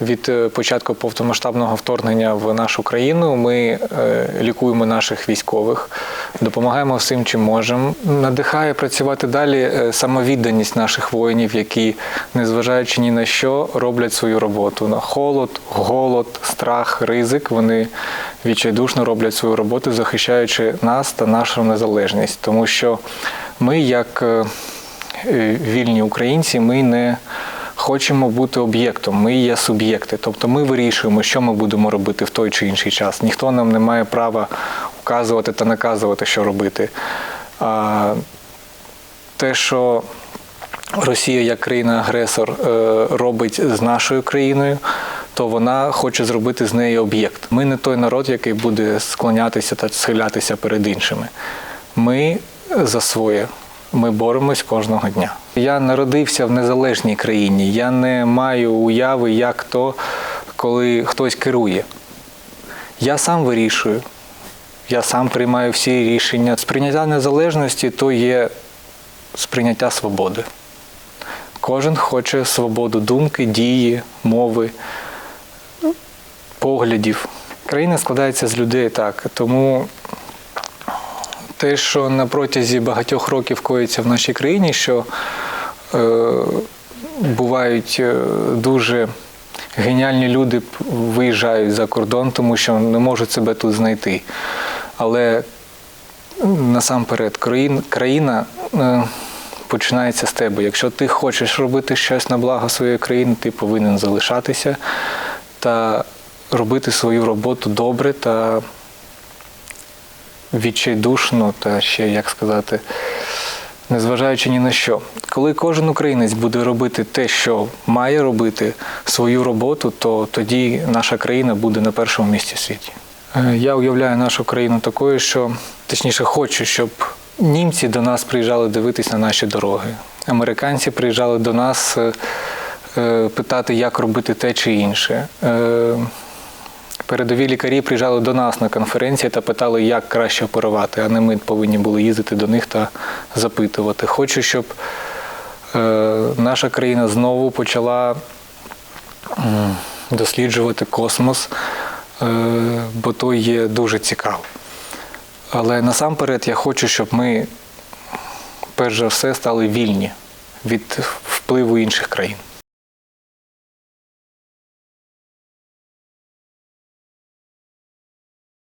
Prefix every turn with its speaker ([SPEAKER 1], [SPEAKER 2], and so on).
[SPEAKER 1] Від е, початку повномасштабного вторгнення в нашу країну ми е, лікуємо наших військових, допомагаємо всім, чим можемо. Надихає працювати далі е, самовідданість наших воїнів, які, незважаючи ні на що, роблять свою роботу. На холод, голод, страх, ризик. Вони відчайдушно роблять свою роботу, захищаючи нас та нашу незалежність. Тому що ми, як вільні українці, ми не хочемо бути об'єктом, ми є суб'єкти. Тобто ми вирішуємо, що ми будемо робити в той чи інший час. Ніхто нам не має права вказувати та наказувати, що робити. А, те, що Росія як країна-агресор е, робить з нашою країною, то вона хоче зробити з неї об'єкт. Ми не той народ, який буде склонятися та схилятися перед іншими. Ми за своє. Ми боремось кожного дня. Я народився в незалежній країні. Я не маю уяви, як то, коли хтось керує. Я сам вирішую. Я сам приймаю всі рішення. Сприйняття незалежності то є сприйняття свободи. Кожен хоче свободу думки, дії, мови, поглядів. Країна складається з людей так. Тому те, що на протязі багатьох років коїться в нашій країні, що е, бувають е, дуже геніальні люди виїжджають за кордон, тому що не можуть себе тут знайти. Але насамперед країн, країна е, починається з тебе. Якщо ти хочеш робити щось на благо своєї країни, ти повинен залишатися та робити свою роботу добре та відчайдушно та ще, як сказати, незважаючи ні на що. Коли кожен українець буде робити те, що має робити, свою роботу, то тоді наша країна буде на першому місці в світі. Е, Я уявляю нашу країну такою, що точніше хочу, щоб німці до нас приїжджали дивитись на наші дороги. Американці приїжджали до нас е, е, питати, як робити те чи інше. Передові лікарі приїжджали до нас на конференції та питали, як краще оперувати, а не ми повинні були їздити до них та запитувати. Хочу, щоб е, наша країна знову почала досліджувати космос, е, бо то є дуже цікаво. Але насамперед я хочу, щоб ми перш за все стали вільні від впливу інших країн.